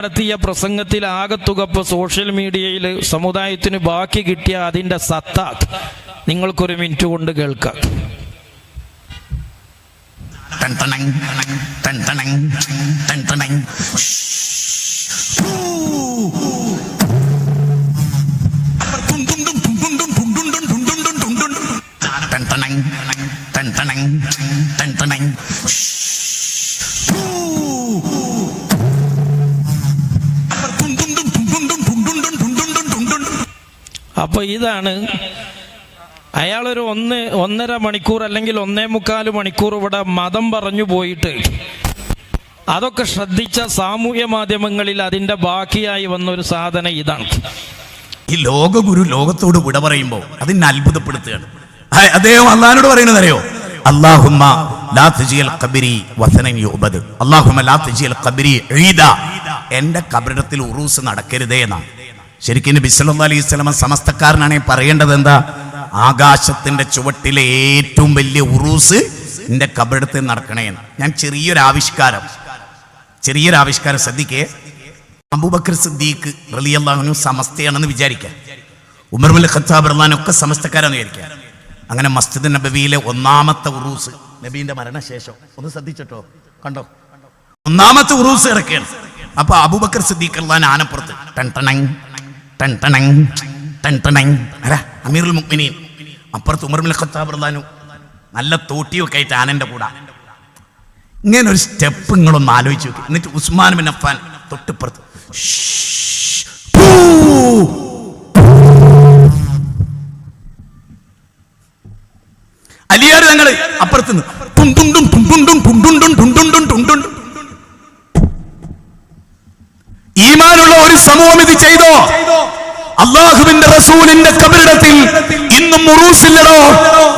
നടത്തിയ പ്രസംഗത്തിൽ ആകത്തുകപ്പ് സോഷ്യൽ മീഡിയയിൽ സമുദായത്തിന് ബാക്കി കിട്ടിയ അതിന്റെ സത്ത നിങ്ങൾക്കൊരു മിനിറ്റ് കൊണ്ട് കേൾക്കാം ടൺ ടണങ്, ടൺ ടണങ്, ടൺ ടണങ്. അപ്പോൾ ഇതാണ്. അയാളൊരു ഒന്ന് ഒന്നര മണിക്കൂർ അല്ലെങ്കിൽ ഒന്നേ മുക്കാൽ മണിക്കൂർ ഇവിടെ മതം പറഞ്ഞു പോയിട്ട് അതൊക്കെ ശ്രദ്ധിച്ച സാമൂഹ്യ മാധ്യമങ്ങളിൽ അതിന്റെ ബാക്കിയായി വന്ന ഒരു സാധന ഇതാണ്. ഈ ലോകഗുരു ലോകത്തോട് വിട പറയുമ്പോൾ അതിനെ അത്ഭുതപ്പെടുത്തുകയാണ്. അദ്ദേഹം അള്ളഹാനോട് പറയുന്നത് അറിയോ? അള്ളാഹുമ്മ എന്റെ കബരിടത്തിൽ ഉറൂസ് നടക്കരുതേ എന്നാണ്. ശരിക്കും നബി അലൈഹി സ്വലമ സമസ്തക്കാരനാണ്. പറയേണ്ടത് എന്താ? ആകാശത്തിന്റെ ചുവട്ടിലെ ഏറ്റവും വലിയ ഉറൂസ് എന്റെ കബറിടത്തിൽ നടക്കണേന്ന് ഞാൻ ചെറിയൊരു ആവിഷ്കാരം. ചെറിയൊരു ആവിഷ്കാരം ശ്രദ്ധിക്കേ. അബൂബക്കർ സിദ്ദീഖ് റളിയല്ലാഹുനു സമസ്തയാണെന്ന് വിചാരിക്കാം. ഉമർ മുൽ ഖത്താബ് റഹ്ലാനൊക്കെ സമസ്തക്കാരാന്ന് വിചാരിക്കാം. അങ്ങനെ മസ്ജിദ് നബവിയിലെ ഒന്നാമത്തെ ഉറൂസ് നബീന്റെ മരണശേഷം. ഒന്ന് ശ്രദ്ധിച്ചിട്ടോ? കണ്ടോ? ഒന്നാമത്തെ ഉറൂസ് ഇറക്കുകയാണ് അപ്പൊ അബൂബക്കർ സിദ്ദീഖ് റഹ്ലാൻ ആനപ്പുറത്ത്. ടൺ ടണങ് ടൺ ടണങ് ടൺ ടണങ് അല്ല അമീറുൽ മുഅ്മിനീൻ അപ്പുറത്ത് ഉമർ മുൽ ഖത്താബ് റഹ്ലാനു നല്ല തോട്ടിയൊക്കെ ആയിട്ട് ആനന്റെ കൂടെ ഇങ്ങനെ ഒരു സ്റ്റെപ്പ് നിങ്ങളൊന്ന് ആലോചിച്ച് നോക്കി എന്നിട്ട് ഉസ്മാൻ ബിൻ അഫ്ഫാൻ തൊട്ടിപ്പുറത്ത്. അലിയാർ ഞങ്ങൾ അപ്പുറത്ത് നിന്ന് ടുണ്ടുണ്ടും ടുണ്ടുണ്ടും ടുണ്ടുണ്ടും ടുണ്ടുണ്ടും ടുണ്ടുണ്ടും ഈമാനുള്ള ഒരു സമൂഹം ഇത് ചെയ്തോ അള്ളാഹുവിന്റെ റസൂലിന്റെ കബറിടത്തിൽ ഇന്നും മുറൂസില്ലടോ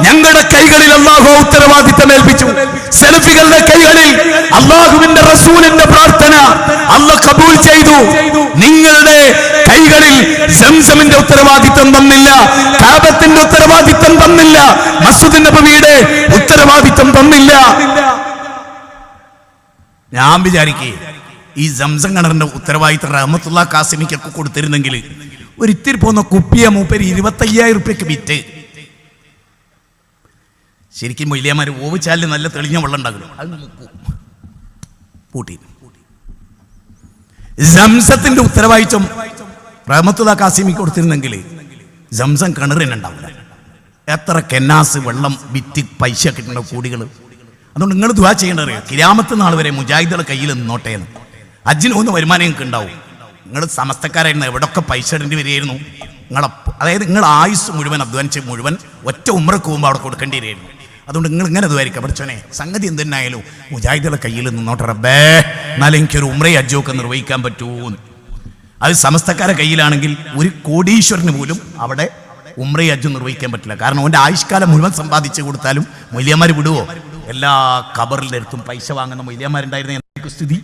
ഞങ്ങളുടെ കൈകളിൽ അള്ളാഹു ഉത്തരവാദിത്തം ഏൽപ്പിച്ചു. സെൽഫികളുടെ കൈകളിൽ അള്ളാഹുവിന്റെ റസൂലിന്റെ പ്രാർത്ഥന അല്ല കബൂൽ ചെയ്തു. നിങ്ങളുടെ കൈകളിൽ സംസമിന്റെ ഉത്തരവാദിത്തം തന്നില്ല കാബത്തിന്റെ ഉത്തരവാദിത്തം തന്നില്ല മസ്ജിദ് നബിയുടെ ഉത്തരവാദിത്തം തന്നില്ല ഞാൻ വിചാരിക്കേ ഈ സംസം കിണറിന്റെ ഉത്തരവാദിത്തം റഹമത്തുള്ള കാസിമിക്കൊക്കെ കൊടുത്തിരുന്നെങ്കിൽ ഒരിത്തിരി പോകുന്ന കുപ്പിയ മൂപ്പര് ഇരുപത്തയ്യായിരം റുപ്യക്ക് വിറ്റ്. ശരിക്കും മൊയ്ലിയമാര് ഓവിച്ചാലിൽ നല്ല തെളിഞ്ഞ വെള്ളം ഉണ്ടാകും സംസത്തിന്റെ ഉത്തരവാദിത്വം റഹമത്തുള്ള കാസിമിക്ക് കൊടുത്തിരുന്നെങ്കിൽ ജംസം കിണറിനുണ്ടാവില്ല എത്ര കെന്നാസ് വെള്ളം വിറ്റ് പൈസ കിട്ടുന്ന കൂടികൾ അതുകൊണ്ട് നിങ്ങൾ ദുവാ ചെയ്യേണ്ടത് കിരാമത്ത് നാൾ വരെ മുജാഹിദുടെ കയ്യിൽ നിന്നോട്ടേന്ന്. എന്ന് ഒന്ന് വരുമാനം ഉണ്ടാവും നിങ്ങൾ സമസ്തക്കാരായിരുന്നു. എവിടൊക്കെ പൈസ ഇടേണ്ടി വരികയായിരുന്നു? നിങ്ങളെ അതായത് നിങ്ങൾ ആയുസ് മുഴുവൻ അധ്വാനിച്ച് മുഴുവൻ ഒറ്റ ഉമ്രക്ക് പോകുമ്പോൾ അവിടെ കൊടുക്കേണ്ടി വരികയായിരുന്നു. അതുകൊണ്ട് നിങ്ങൾ ഇങ്ങനെ ദ്വാരിക്കാം പഠിച്ചോനെ സംഗതി എന്തിനായാലും മുജാഹിദുകളുടെ കയ്യിൽ നിന്നോട്ടെ റബ്ബേ എന്നാലും എനിക്കൊരു ഉമ്രയും അജ്ജോക്കെ നിർവഹിക്കാൻ പറ്റൂന്ന്. അത് സമസ്തക്കാരെ കയ്യിലാണെങ്കിൽ ഒരു കോടീശ്വരന് പോലും അവിടെ ഉമ്രയെ അജ്ജു നിർവഹിക്കാൻ പറ്റില്ല. കാരണം അവന്റെ ആയുഷ്കാലം മുഴുവൻ സമ്പാദിച്ചു കൊടുത്താലും മൊയ്ലിയന്മാർ വിടുവോ? എല്ലാ കബറിന്റെ അടുത്തും പൈസ വാങ്ങുന്ന മൊയ്ലിയന്മാരുണ്ടായിരുന്ന എന്തായിരിക്കും സ്ഥിതി?